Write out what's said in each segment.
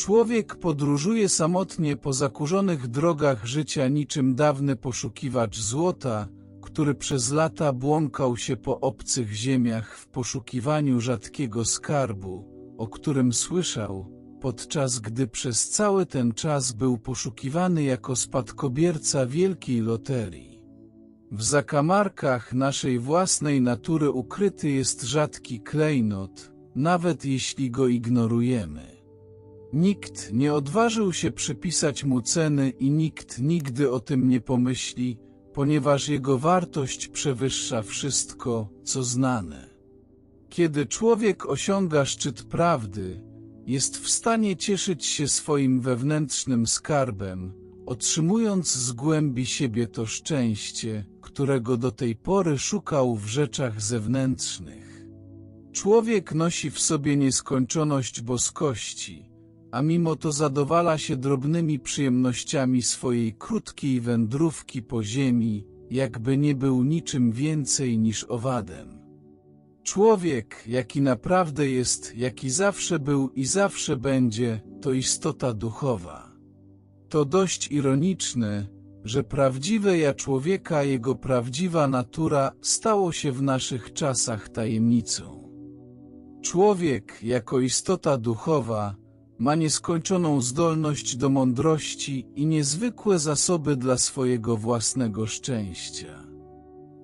Człowiek podróżuje samotnie po zakurzonych drogach życia niczym dawny poszukiwacz złota, który przez lata błąkał się po obcych ziemiach w poszukiwaniu rzadkiego skarbu, o którym słyszał, podczas gdy przez cały ten czas był poszukiwany jako spadkobierca wielkiej loterii. W zakamarkach naszej własnej natury ukryty jest rzadki klejnot, nawet jeśli go ignorujemy. Nikt nie odważył się przypisać mu ceny i nikt nigdy o tym nie pomyśli, ponieważ jego wartość przewyższa wszystko, co znane. Kiedy człowiek osiąga szczyt prawdy, jest w stanie cieszyć się swoim wewnętrznym skarbem, otrzymując z głębi siebie to szczęście, którego do tej pory szukał w rzeczach zewnętrznych. Człowiek nosi w sobie nieskończoność boskości, a mimo to zadowala się drobnymi przyjemnościami swojej krótkiej wędrówki po ziemi, jakby nie był niczym więcej niż owadem. Człowiek, jaki naprawdę jest, jaki zawsze był i zawsze będzie, to istota duchowa. To dość ironiczne, że prawdziwe ja człowieka, jego prawdziwa natura stało się w naszych czasach tajemnicą. Człowiek, jako istota duchowa, ma nieskończoną zdolność do mądrości i niezwykłe zasoby dla swojego własnego szczęścia.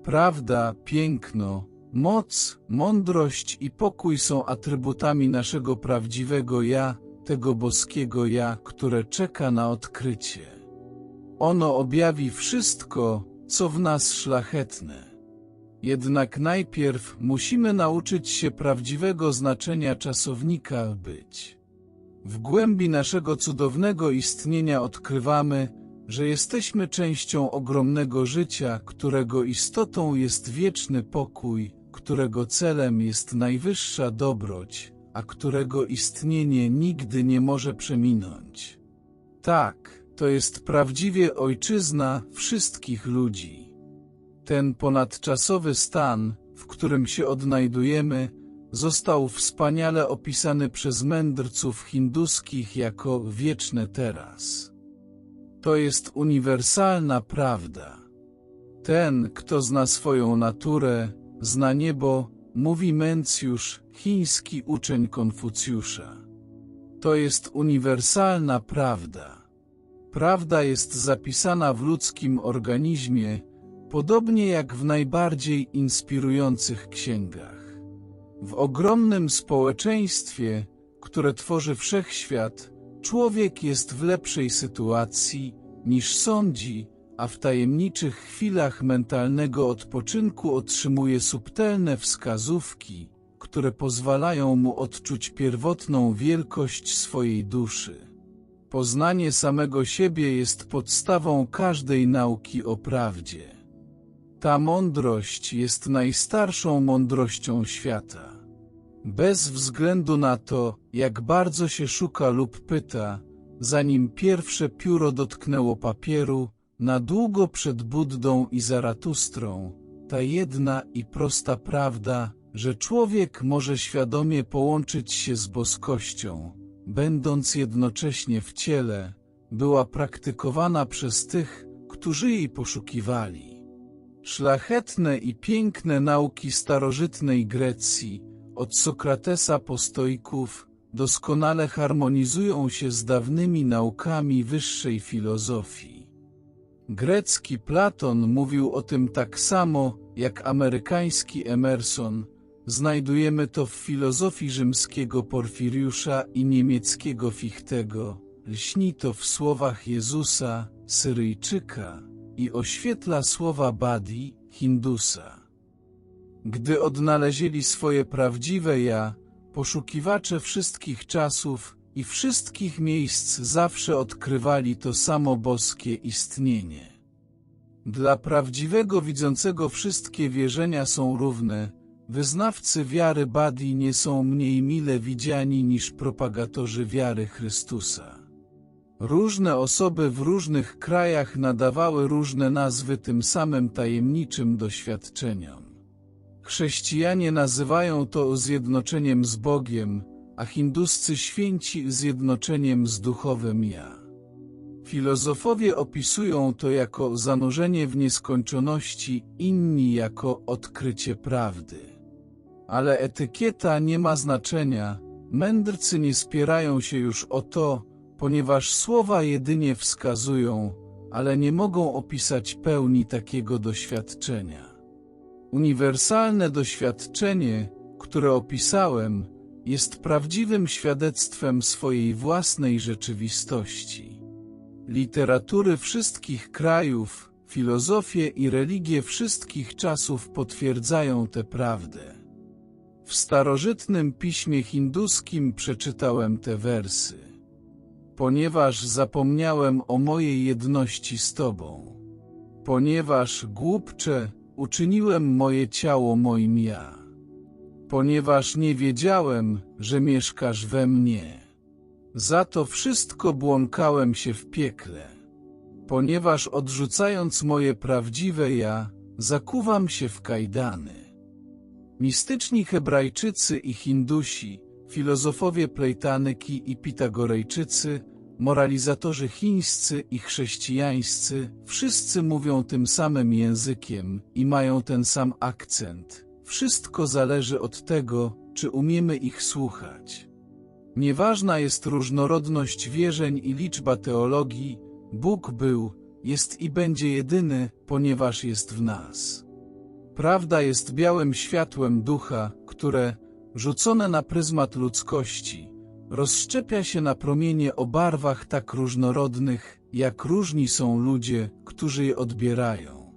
Prawda, piękno, moc, mądrość i pokój są atrybutami naszego prawdziwego ja, tego boskiego ja, które czeka na odkrycie. Ono objawi wszystko, co w nas szlachetne. Jednak najpierw musimy nauczyć się prawdziwego znaczenia czasownika być. W głębi naszego cudownego istnienia odkrywamy, że jesteśmy częścią ogromnego życia, którego istotą jest wieczny pokój, którego celem jest najwyższa dobroć, a którego istnienie nigdy nie może przeminąć. Tak, to jest prawdziwie ojczyzna wszystkich ludzi. Ten ponadczasowy stan, w którym się odnajdujemy, został wspaniale opisany przez mędrców hinduskich jako wieczne teraz. To jest uniwersalna prawda. Ten, kto zna swoją naturę, zna niebo, mówi Mencjusz, chiński uczeń Konfucjusza. To jest uniwersalna prawda. Prawda jest zapisana w ludzkim organizmie, podobnie jak w najbardziej inspirujących księgach. W ogromnym społeczeństwie, które tworzy wszechświat, człowiek jest w lepszej sytuacji, niż sądzi, a w tajemniczych chwilach mentalnego odpoczynku otrzymuje subtelne wskazówki, które pozwalają mu odczuć pierwotną wielkość swojej duszy. Poznanie samego siebie jest podstawą każdej nauki o prawdzie. Ta mądrość jest najstarszą mądrością świata. Bez względu na to, jak bardzo się szuka lub pyta, zanim pierwsze pióro dotknęło papieru, na długo przed Buddą i Zaratustrą, ta jedna i prosta prawda, że człowiek może świadomie połączyć się z boskością, będąc jednocześnie w ciele, była praktykowana przez tych, którzy jej poszukiwali. Szlachetne i piękne nauki starożytnej Grecji, od Sokratesa po stoików, doskonale harmonizują się z dawnymi naukami wyższej filozofii. Grecki Platon mówił o tym tak samo, jak amerykański Emerson. Znajdujemy to w filozofii rzymskiego Porfiriusza i niemieckiego Fichtego. Lśni to w słowach Jezusa, Syryjczyka, i oświetla słowa Badi, Hindusa. Gdy odnaleźli swoje prawdziwe ja, poszukiwacze wszystkich czasów i wszystkich miejsc zawsze odkrywali to samo boskie istnienie. Dla prawdziwego widzącego wszystkie wierzenia są równe, wyznawcy wiary Badi nie są mniej mile widziani niż propagatorzy wiary Chrystusa. Różne osoby w różnych krajach nadawały różne nazwy tym samym tajemniczym doświadczeniom. Chrześcijanie nazywają to zjednoczeniem z Bogiem, a hinduscy święci zjednoczeniem z duchowym ja. Filozofowie opisują to jako zanurzenie w nieskończoności, inni jako odkrycie prawdy. Ale etykieta nie ma znaczenia, mędrcy nie spierają się już o to, ponieważ słowa jedynie wskazują, ale nie mogą opisać pełni takiego doświadczenia. Uniwersalne doświadczenie, które opisałem, jest prawdziwym świadectwem swojej własnej rzeczywistości. Literatury wszystkich krajów, filozofie i religie wszystkich czasów potwierdzają tę prawdę. W starożytnym piśmie hinduskim przeczytałem te wersy. Ponieważ zapomniałem o mojej jedności z Tobą. Ponieważ, głupcze, uczyniłem moje ciało moim ja. Ponieważ nie wiedziałem, że mieszkasz we mnie. Za to wszystko błąkałem się w piekle. Ponieważ odrzucając moje prawdziwe ja, zakuwam się w kajdany. Mistyczni Hebrajczycy i Hindusi, filozofowie Plejtanyki i Pitagorejczycy, moralizatorzy chińscy i chrześcijańscy, wszyscy mówią tym samym językiem i mają ten sam akcent. Wszystko zależy od tego, czy umiemy ich słuchać. Nieważna jest różnorodność wierzeń i liczba teologii, Bóg był, jest i będzie jedyny, ponieważ jest w nas. Prawda jest białym światłem ducha, które, rzucone na pryzmat ludzkości, rozszczepia się na promienie o barwach tak różnorodnych, jak różni są ludzie, którzy je odbierają.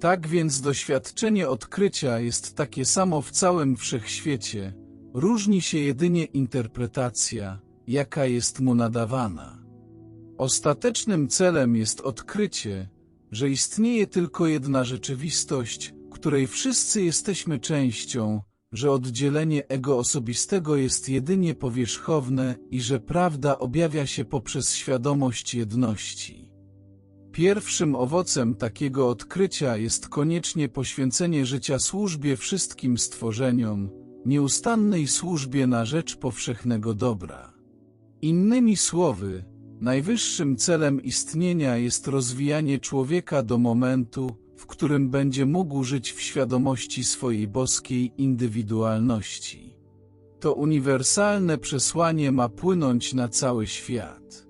Tak więc doświadczenie odkrycia jest takie samo w całym wszechświecie, różni się jedynie interpretacja, jaka jest mu nadawana. Ostatecznym celem jest odkrycie, że istnieje tylko jedna rzeczywistość, której wszyscy jesteśmy częścią, że oddzielenie ego osobistego jest jedynie powierzchowne i że prawda objawia się poprzez świadomość jedności. Pierwszym owocem takiego odkrycia jest koniecznie poświęcenie życia służbie wszystkim stworzeniom, nieustannej służbie na rzecz powszechnego dobra. Innymi słowy, najwyższym celem istnienia jest rozwijanie człowieka do momentu, w którym będzie mógł żyć w świadomości swojej boskiej indywidualności. To uniwersalne przesłanie ma płynąć na cały świat.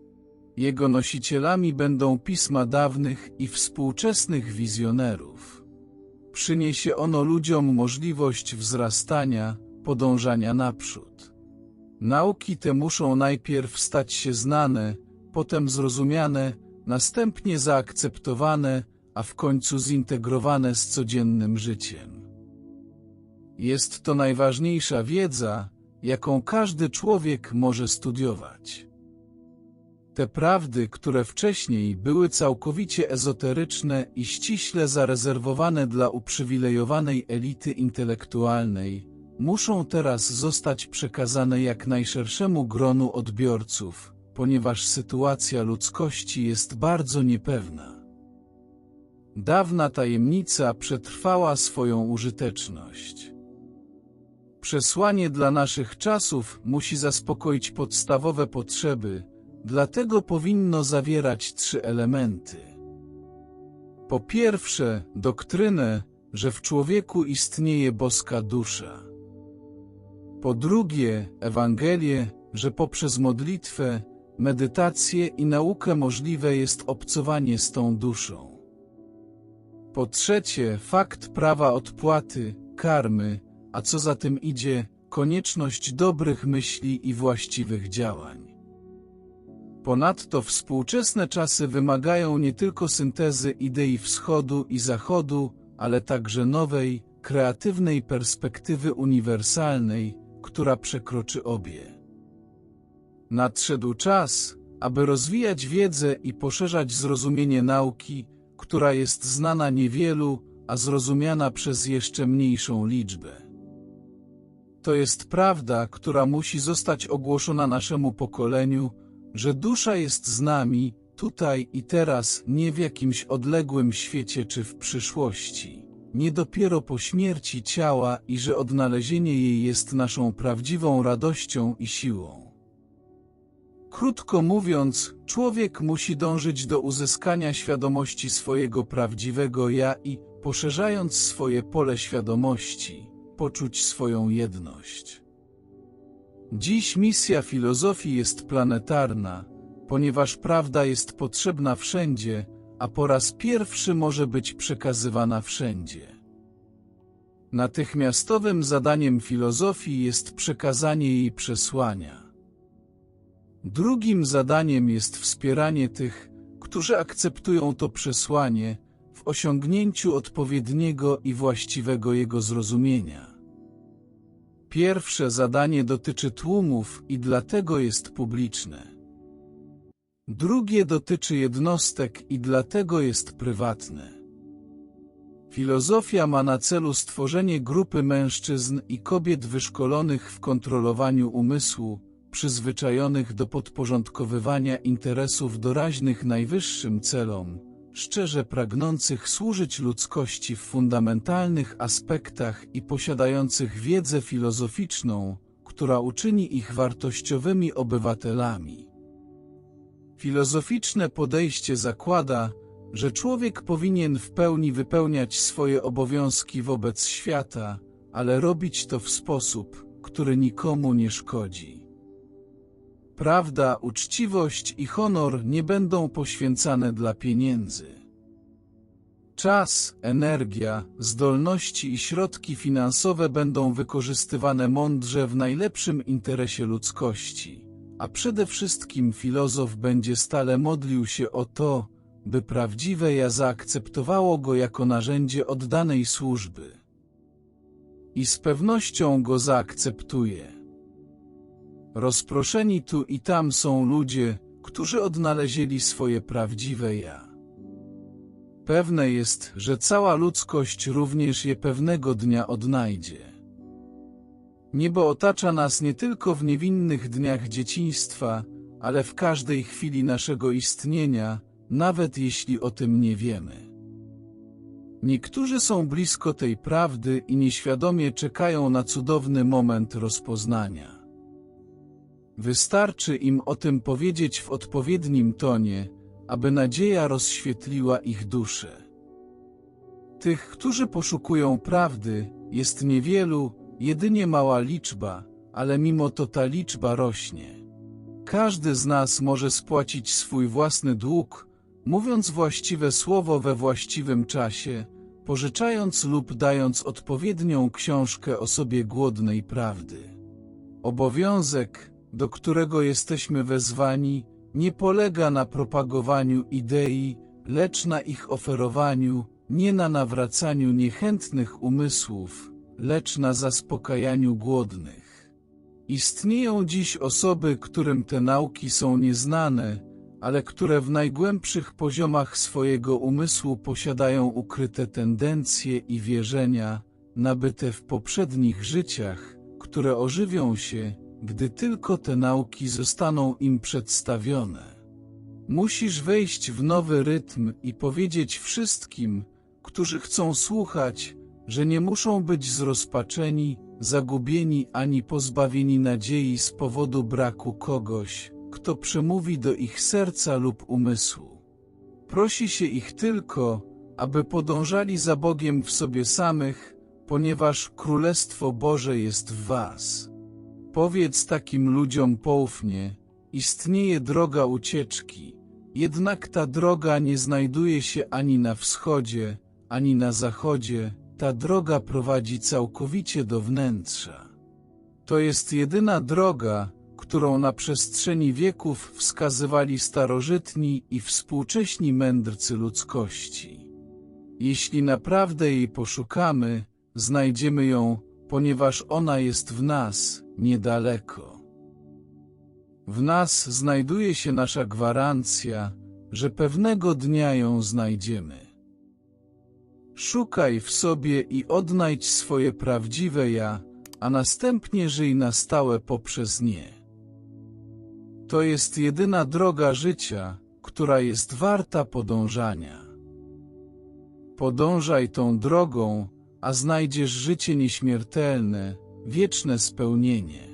Jego nosicielami będą pisma dawnych i współczesnych wizjonerów. Przyniesie ono ludziom możliwość wzrastania, podążania naprzód. Nauki te muszą najpierw stać się znane, potem zrozumiane, następnie zaakceptowane, a w końcu zintegrowane z codziennym życiem. Jest to najważniejsza wiedza, jaką każdy człowiek może studiować. Te prawdy, które wcześniej były całkowicie ezoteryczne i ściśle zarezerwowane dla uprzywilejowanej elity intelektualnej, muszą teraz zostać przekazane jak najszerszemu gronu odbiorców, ponieważ sytuacja ludzkości jest bardzo niepewna. Dawna tajemnica przetrwała swoją użyteczność. Przesłanie dla naszych czasów musi zaspokoić podstawowe potrzeby, dlatego powinno zawierać trzy elementy. Po pierwsze, doktrynę, że w człowieku istnieje boska dusza. Po drugie, Ewangelię, że poprzez modlitwę, medytację i naukę możliwe jest obcowanie z tą duszą. Po trzecie, fakt prawa odpłaty, karmy, a co za tym idzie, konieczność dobrych myśli i właściwych działań. Ponadto współczesne czasy wymagają nie tylko syntezy idei wschodu i zachodu, ale także nowej, kreatywnej perspektywy uniwersalnej, która przekroczy obie. Nadszedł czas, aby rozwijać wiedzę i poszerzać zrozumienie nauki, która jest znana niewielu, a zrozumiana przez jeszcze mniejszą liczbę. To jest prawda, która musi zostać ogłoszona naszemu pokoleniu, że dusza jest z nami, tutaj i teraz, nie w jakimś odległym świecie czy w przyszłości. nie dopiero po śmierci ciała i że odnalezienie jej jest naszą prawdziwą radością i siłą. Krótko mówiąc, człowiek musi dążyć do uzyskania świadomości swojego prawdziwego ja i, poszerzając swoje pole świadomości, poczuć swoją jedność. Dziś misja filozofii jest planetarna, ponieważ prawda jest potrzebna wszędzie, a po raz pierwszy może być przekazywana wszędzie. Natychmiastowym zadaniem filozofii jest przekazanie jej przesłania. Drugim zadaniem jest wspieranie tych, którzy akceptują to przesłanie, w osiągnięciu odpowiedniego i właściwego jego zrozumienia. Pierwsze zadanie dotyczy tłumów i dlatego jest publiczne. Drugie dotyczy jednostek i dlatego jest prywatne. Filozofia ma na celu stworzenie grupy mężczyzn i kobiet wyszkolonych w kontrolowaniu umysłu, przyzwyczajonych do podporządkowywania interesów doraźnych najwyższym celom, szczerze pragnących służyć ludzkości w fundamentalnych aspektach i posiadających wiedzę filozoficzną, która uczyni ich wartościowymi obywatelami. Filozoficzne podejście zakłada, że człowiek powinien w pełni wypełniać swoje obowiązki wobec świata, ale robić to w sposób, który nikomu nie szkodzi. Prawda, uczciwość i honor nie będą poświęcane dla pieniędzy. Czas, energia, zdolności i środki finansowe będą wykorzystywane mądrze w najlepszym interesie ludzkości, a przede wszystkim filozof będzie stale modlił się o to, by prawdziwe ja zaakceptowało go jako narzędzie oddanej służby. I z pewnością go zaakceptuje. Rozproszeni tu i tam są ludzie, którzy odnaleźli swoje prawdziwe ja. Pewne jest, że cała ludzkość również je pewnego dnia odnajdzie. Niebo otacza nas nie tylko w niewinnych dniach dzieciństwa, ale w każdej chwili naszego istnienia, nawet jeśli o tym nie wiemy. Niektórzy są blisko tej prawdy i nieświadomie czekają na cudowny moment rozpoznania. Wystarczy im o tym powiedzieć w odpowiednim tonie, aby nadzieja rozświetliła ich duszę. Tych, którzy poszukują prawdy, jest niewielu, jedynie mała liczba, ale mimo to ta liczba rośnie. Każdy z nas może spłacić swój własny dług, mówiąc właściwe słowo we właściwym czasie, pożyczając lub dając odpowiednią książkę osobie głodnej prawdy. Obowiązek, do którego jesteśmy wezwani, nie polega na propagowaniu idei, lecz na ich oferowaniu, nie na nawracaniu niechętnych umysłów, lecz na zaspokajaniu głodnych. Istnieją dziś osoby, którym te nauki są nieznane, ale które w najgłębszych poziomach swojego umysłu posiadają ukryte tendencje i wierzenia, nabyte w poprzednich życiach, które ożywią się, gdy tylko te nauki zostaną im przedstawione. Musisz wejść w nowy rytm i powiedzieć wszystkim, którzy chcą słuchać, że nie muszą być zrozpaczeni, zagubieni ani pozbawieni nadziei z powodu braku kogoś, kto przemówi do ich serca lub umysłu. Prosi się ich tylko, aby podążali za Bogiem w sobie samych, ponieważ Królestwo Boże jest w was. Powiedz takim ludziom poufnie, istnieje droga ucieczki, jednak ta droga nie znajduje się ani na wschodzie, ani na zachodzie, ta droga prowadzi całkowicie do wnętrza. To jest jedyna droga, którą na przestrzeni wieków wskazywali starożytni i współcześni mędrcy ludzkości. Jeśli naprawdę jej poszukamy, znajdziemy ją, ponieważ ona jest w nas, niedaleko. W nas znajduje się nasza gwarancja, że pewnego dnia ją znajdziemy. Szukaj w sobie i odnajdź swoje prawdziwe ja, a następnie żyj na stałe poprzez nie. To jest jedyna droga życia, która jest warta podążania. Podążaj tą drogą, a znajdziesz życie nieśmiertelne, wieczne spełnienie.